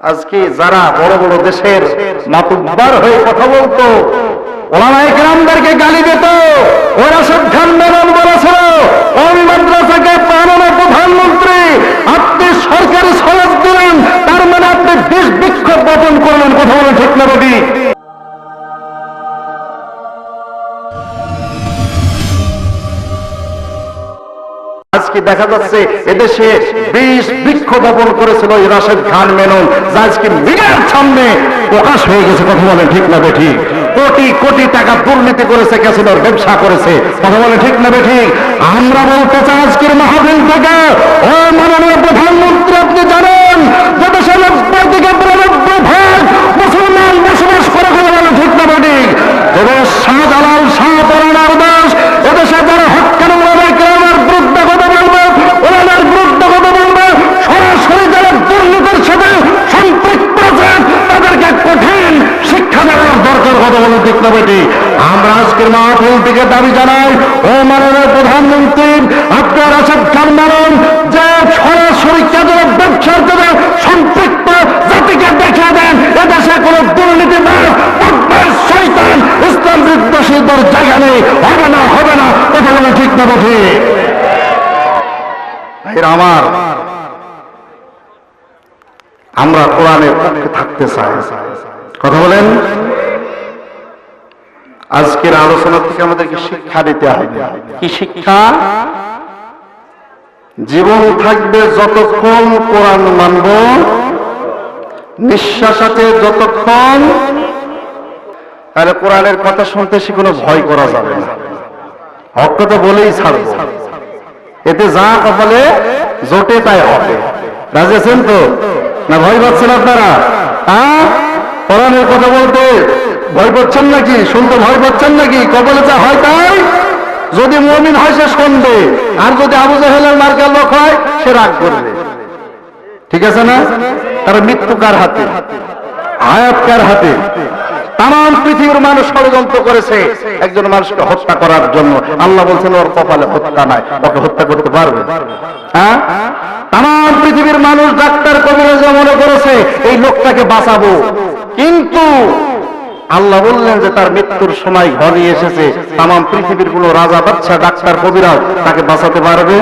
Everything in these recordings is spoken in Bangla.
আজকে যারা বড় বড় দেশের মাতুব্বার হয়ে কথা বলতো গালি দিত, ওরা সব খান বলেছিল। প্রধানমন্ত্রী আপনি সরকারি সহজ দিলেন, তার মানে আপনি দেশ বিক্ষোভ বপন করলেন, কথা ঠিক না, রবি? আজকে দেখা যাচ্ছে? এদেশে বিষ বৃক্ষ বপন করেছিল রাশেদ খান মেনন, যা আজকে মিডিয়ার সামনে প্রকাশ হয়ে গেছে, কথা বলে ঠিক না ঠিক কোটি কোটি টাকা দুর্নীতি করেছে, ক্যাসিনোর ব্যবসা করেছে, কথা বলে ঠিক না ঠিক আমরা বলতে চাই আজকের মাহফিল থেকে, ও মাননীয় প্রধানমন্ত্রী, আপনি জানেন, যে দেশে নব্বই থেকে বেটি আমরা আজকের মাহফিল থেকে দাবি জানাই, ও মাননীয় প্রধানমন্ত্রী, আপনার আসাদ খান মানন, যে সরাসরি কেন্দ্র ব্যবসার সাথে সম্পৃক্ত জাতিকে দেখে দেন, এদেশে কোনো দুর্নীতি না শৈতান ইসলাম বিদ্বেষীদের জায়গা নেই, হবে না হবে না, কথা বলে ঠিক না আমার, আমরা কোরআনের পক্ষে থাকতে চাই। কথা বলেন। আজকের আলোচনা থেকে আমাদেরকে শিক্ষা দিতে হবে। কি শিক্ষা? জীবন থাকবে যতক্ষণ কোরআন মানব নিঃশ্বাস আছে যতক্ষণ তাহলে কোরআনের কথা শুনতে সে কোনো ভয় করা যাবে না। হক তো বলেই ছাড়বো। এতে যা কপালে জোটে তাই হবে। রাজি আছেন তো? না ভয় পাচ্ছেন আপনারা? হ্যাঁ? কোরআনের কথা বলতে ভয় পাচ্ছেন নাকি? শুনতে ভয় পাচ্ছেন নাকি? কপালে যা হয় তাই? যদি মমিন হয় সে শুনবে। আর যদি আবু জাহেলের মার্কার লোক হয়, সে রাগ করবে। ঠিক আছে না? তার মৃত্যু কার হাতে? হায়াত কার হাতে? তাম পৃথিবীর মানুষ ষড়যন্ত্র করেছে। একজন মানুষকে হত্যা করার জন্য। আল্লাহ বলছেন, ওর কপালে হত্যা নাই। ওকে হত্যা করতে পারবে? হ্যাঁ? তাম পৃথিবীর মানুষ ডাক্তার কবিরাজা মনে করেছে, এই লোকটাকে বাঁচাবো। কিন্তু আল্লাহ বললেন যে তার মৃত্যুর সময় ঘরে এসেছে। তাম পৃথিবীর কোন রাজা বাচ্চা ডাক্তার, কবিরাজ তাকে বাঁচাতে পারবে?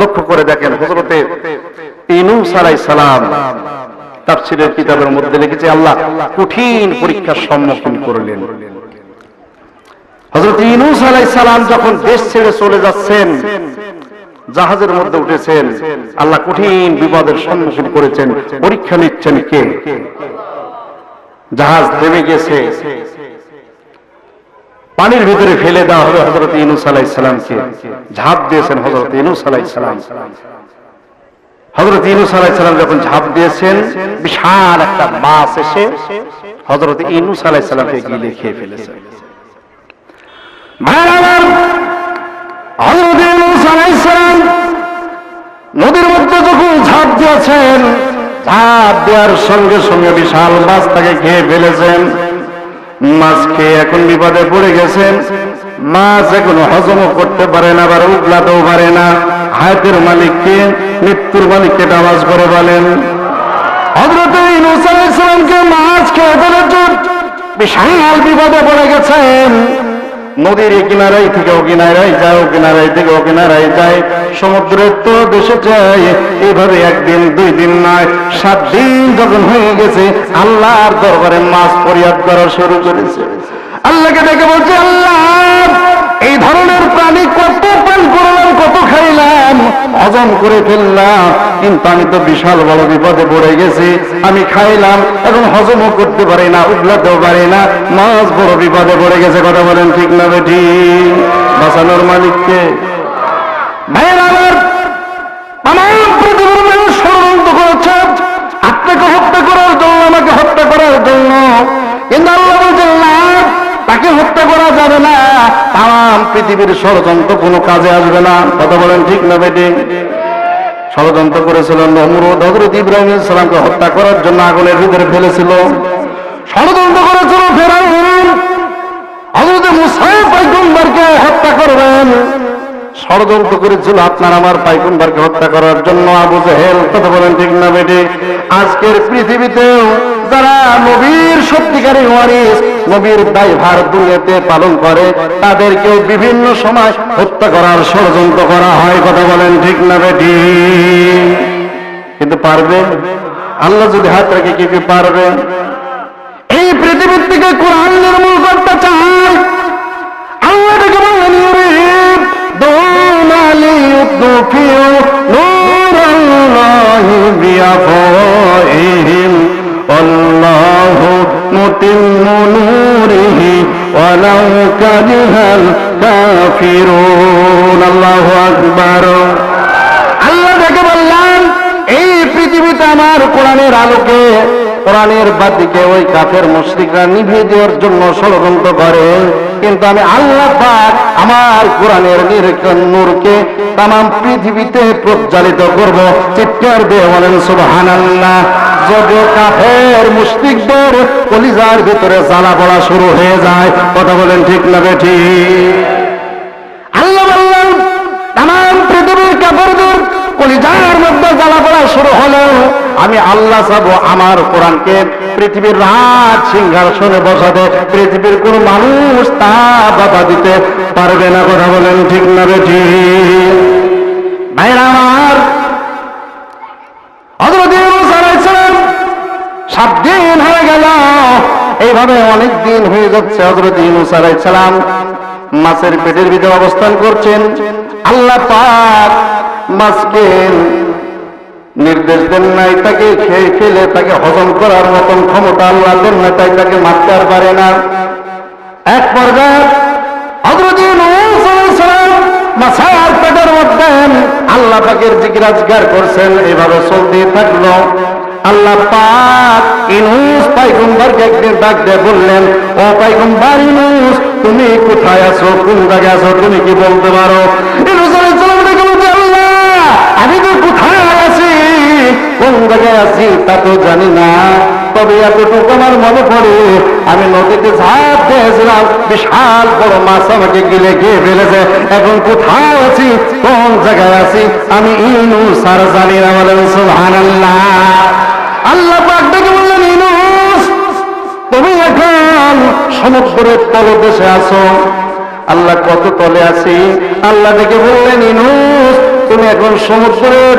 লক্ষ্য করে দেখেন হজরতে ইনুস আলাইহিস সালাম তাফসীরের কিতাবের মধ্যে লিখেছে, আল্লাহ কঠিন পরীক্ষার সম্মুখীন করলেন। হযরত ইউনূস আলাইহিস সালাম যখন দেশ ছেড়ে চলে যাচ্ছেন, জাহাজের মধ্যে উঠেছেন, আল্লাহ কঠিন বিপদের সম্মুখীন করেছেন। পরীক্ষা নিচ্ছেন কে? জাহাজ থেমে গেছে। পানির ভিতরে ফেলে দেওয়া হবে হজরত ইনুস আলাইহিস সালামকে। ঝাঁপ দিয়েছেন হজরত ইনুস আলাইহিস সালাম। হজরত ইনুস আলাইসালাম যখন ঝাঁপ দিয়েছেন, বিশাল একটা মাছ এসে হজরত ইনুস আলাইসালামকে গিলে খেয়ে ফেলেছে। নদীর মধ্যে যখন ঝাঁপ দিয়েছেন ঝাঁপ দেওয়ার সঙ্গে সঙ্গে বিশাল মাছ তাকে খেয়ে ফেলেছেন। মাছ খেয়ে এখন বিপদে পড়ে গেছেন। মাছ এখন হজমও করতে পারে না, আবার উগলাতেও পারে না। হায়াতের মালিককে, মৃত্যুর মালিককে নামাজ করে বলেন। হজরত মাছ খেয়ে বিশাল বিপদে পড়ে গেছেন। নদীর কিনারায় থেকে ও কিনারাই যায়, ও কিনারাই থেকে ও কিনারাই যায়। সমুদ্রের তো দেশে যায়, এভাবে একদিন, দুই দিন নয়, সাত দিন যখন হয়ে গেছে, আল্লাহর দরবারে মাছ পরিহার করা শুরু করেছে। আল্লাহকে দেখে বলছে, আল্লাহ এই ধরনের প্রাণী কত পান করলাম কত খাইলাম হজম করে ফেললাম। কিন্তু আমি তো বিশাল বড় বিপদে পড়ে গেছি। আমি খাইলাম এখন হজমও করতে পারি না উগলাতেও পারি না। মাছ বড় বিপদে পড়ে গেছে, কথা বলেন ঠিক না বেঠি? বাঁচানোর মালিককে। ষড়যন্ত্র করেছে। তাম পৃথিবীর ষড়যন্ত্র কোনো কাজে আসবে না। কথা বলেন ঠিক না বেটি ষড়যন্ত্র করেছিল নমরুদ হজরত ইব্রাহিম ইসলামকে হত্যা করার জন্য আগুনের ভিতরে ফেলেছিল। ষড়যন্ত্র করেছিল ফেরাউন। হজরত মুসাইফ পয়গম্বরকে হত্যা করবেন। ষড়যন্ত্র করেছিল আপনার আমার পাইকুম্বারকে হত্যা করার জন্য আবু জেহেল কথা বলেন, ঠিক না বেটে? আজকের পৃথিবীতেও যারা নবীর সত্যিকারী ওয়ারিস, নবীর দায়ভার দুনিয়াতে পালন করে, তাদেরকেও বিভিন্ন সময় হত্যা করার ষড়যন্ত্র করা হয়, কথা বলেন, ঠিক না বেটি? কিন্তু পারবে? আল্লাহ যদি হাত রেখে কি কি পারবে? এই পৃথিবীর থেকে কোরআন নির্মূল করতে চায় আল্লাহ থেকে বললেন নূরিহি ওয়ালাউ কারিহাল কাফিরুন। আল্লাহু আকবার। আল্লাহ থেকে বললেন এই পৃথিবীতে আমার কোরআনের আলোকে, কোরআনের বাদিকে ওই কাফের মুশরিকরা নিভিয়ে দেওয়ার জন্য ষড়যন্ত্র করে। কিন্তু আমি আল্লাহ আমার কোরআনের নিরীক্ষণ নূরকে তাম পৃথিবীতে প্রজ্বালিত করব। চিৎকার দিয়ে বলেন সুবহানাল্লাহ। যদি কাফের কলিজার ভিতরে জ্বালা পড়া শুরু হয়ে যায়। কথা বলেন ঠিক না আল্লাহ বললেন তাম পৃথিবীর কাপড়দের কলিজার মধ্যে জ্বালা পড়া শুরু হলেও আমি আল্লাহ চাব আমার কোরআনকে পৃথিবীর রাজ সিংহাসনে বসাতে, পৃথিবীর কোন মানুষ তা দিতে পারবে না কথা বলেন ঠিক না বেঠি? ভাইরা আমার সাত দিন হয়ে গেল, এইভাবে অনেক দিন হয়ে যাচ্ছে হজরত ইউনুস মাছের পেটের ভিতরে অবস্থান করছেন। আল্লাহ পাক মাছকে নির্দেশ দেন নাই, তাকে খেয়ে ফেলে, তাকে হজম করার মতন ক্ষমতা আল্লাহ দেন না তাই তাকে মারতে আর পারে না। এক পর্যায়ে হযরত ইউনূস আলাইহিস সালাম মাছের পেটের মধ্যে আল্লাহ পাকের জিজ্ঞাসগার করছেন, এভাবে চলতে থাকল। আল্লাহ পাক ইনুস একদিন ডাক দিয়ে বললেন, ও পাইগম্বর ইনুস তুমি কোথায় আছো? কোন জায়গায় আছো? তুমি কি বলতে পারো? আমি তো কোথায় আছি? কোন জায়গায় আছি তা তো জানি না। তবে এতটুকু আমার মনে পড়ে, আমি নদীতে ঝাঁপ দিয়েছিলাম, বিশাল বড় মাছ আমাকে গিলে গিয়ে ফেলেছে। এখন কোথায় আছি? কোন জায়গায় আছি? আমি ইনু সার জানি না বলেন সুবহানাল্লাহ। আল্লাহ পাক ডেকে বললেন ইনুস তুমি এখন সমুদ্রের তলদেশে আছো। আল্লাহ কত তলে আছি? আল্লাহ ডেকে বললেন ইনুস তুমি এখন সমুদ্রের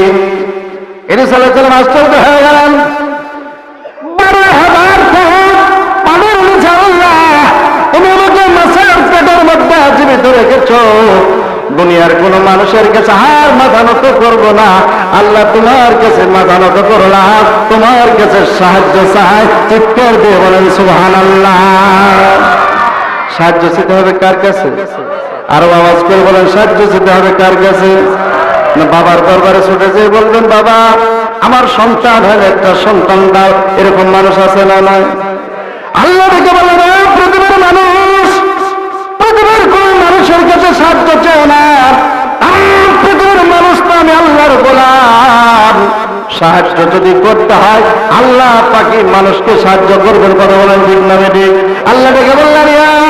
সাল্লাম আশ্চর্য হয়ে গেলেন দুনিয়ার কোন মানুষের কাছে আর মাথা নত করব না। আল্লাহ তোমার কাছে মাথা নত করলাম তোমার কাছে সাহায্য চাই। চিৎকার দিয়ে বলেন সুহান আল্লাহ সাহায্য চেতে হবে কার কাছে? আরও আওয়াজ করে বলেন, সাহায্য চেতে হবে কার কাছে? বাবার দরবারে ছুটে যেয়ে বলবেন, বাবা, আমার সন্তান হয় একটা সন্তান দাও। এরকম মানুষ আছে না নয় আল্লাহ বলেন "ও পৃথিবীর মানুষ, পৃথিবীর কোন মানুষের কাছে সাহায্য চায় না। পৃথিবীর মানুষ তো আমি আল্লাহর গোলাম। সাহায্য যদি করতে হয়, আল্লাহ পাকি মানুষকে সাহায্য করবেন, কথা বলেন ঠিক না বেটি আল্লাহ থেকে বললেন, "ইয়া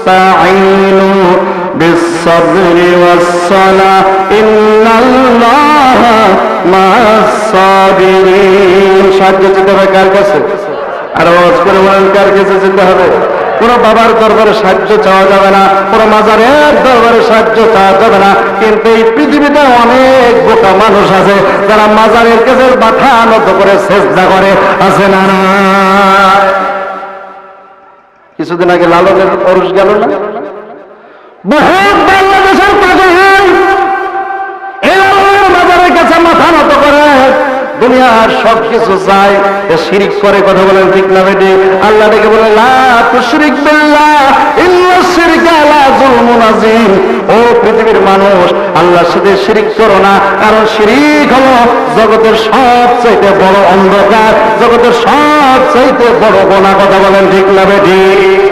আইয়ুহাল্লাযীনা আমানু ইসতাঈনু بالصبر والصلاة إن الله مع الصابرين সাহায্য যেতে হবে কার কাছে আর আওয়াজ করে বলেন কার কাছে যেতে হবে কোন বাবার দরবারে সাহায্য চাওয়া যাবে না কোন মাজারের দরবারে সাহায্য চাওয়া যাবে না কিন্তু এই পৃথিবীতে অনেক বোকা মানুষ আছে যারা মাজারের কাছে মাথা নত করে চেষ্টা করে আছে না না কিছুদিন আগে লালনের অরুষ গেল না? বাংলাদেশের মাজারের কাছে মাথা নত করে। দুনিয়ার সব কিছু শিরিক করে কথা বলেন ঠিক না বেটে? আল্লাহ ডেকে বলে লা তুশরিক বিল্লাহ ইল্লা শিরকা লা যুলমুন আযীম। ও পৃথিবীর মানুষ আল্লাহর সাথে শিরিক করো না, কারণ শিরিক হলো জগতের সবচাইতে বড় অন্ধকার, জগতের সবচাইতে বড় গোনা, কথা বলেন ঠিক না বেঠিক?